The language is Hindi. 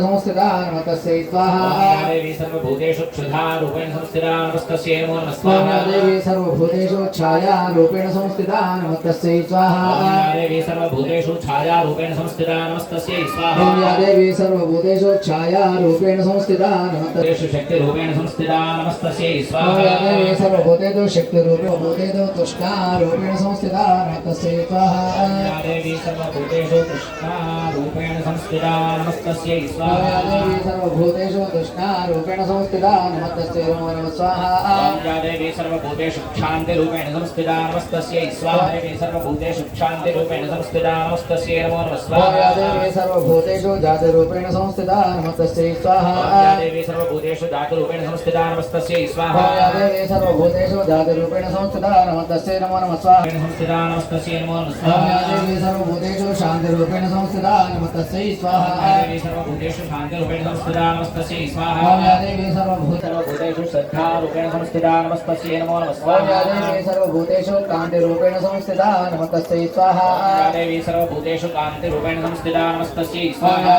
संस्थिता नमस्तस्यै स्वाहा देवी सर्वभूतेषु क्षुधा संस्थिता नमस्तस्यै नमो नमः देवी सर्वभूतेषु छाया रूपेण संस्थिता नमस्तस्यै स्वाहा देवी सर्वभूतेषु छाया रूपेण संस्थिता नमस्तस्यै स्वाहा देवी सर्वभूतेषु छाया रूपेण संस्थिता नमस्तस्यै भूतेषु शक्तिरूपेण संस्थिता नमस्तस्यै देवी सर्वभूतेषु शक्तिरूपेण भूतेषु तुष्टा संस्थिता नमस्तस्यै स्वाहा देवी सर्वभूतेषु कृष्णा संस्थिता नमस्तस्यै देवी सर्वभूतेषु तुष्टा संस्थिता नमस्तस्यै नमो नमः स्वाहा या देवी सर्वभूतेषु क्षान्तिरूपेण संस्थिता नमस्तस्यै स्वाहा देवी सर्वभूतेषु क्षान्तिरूपेण संस्थिता नमस्तस्यै नमो नमः या स्वाहा देवी सर्वभूतेषु जातिरूपेण संस्थिता नमस्तस्यै स्वाहा। देवी सर्वभूतेषु धातुरूपेण संस्थिता नमस्तस्यै या स्वाहा। देवी सर्वभूतेषु जातिरूपेण संस्थिता नमस्तस्यै नमो नमः स्वाहा संस्थिता नमस्तस्यै नमो नमः या स्वाहा देवी सर्वभूतेषु शान्तिरूपेण संस्थिता नमस्तस्यै स्वाहा। या देवी सर्वभूतेषु शान्तिरूपेण संस्थिता नमस्तस्यै या स्वाहा। देवी सर्वभूत सर्वभूतेषु श्रद्धारूपेण संस्थिता नमस्तस्यै नमो नमः। या स्वाहा देवी सर्वभूतेषु कान्तिरूपेण संस्थिता नमस्तस्यै स्वाहा। या देवी सर्वभूतेषु कान्तिरूपेण संस्थिता नमस्तस्यै स्वाहा।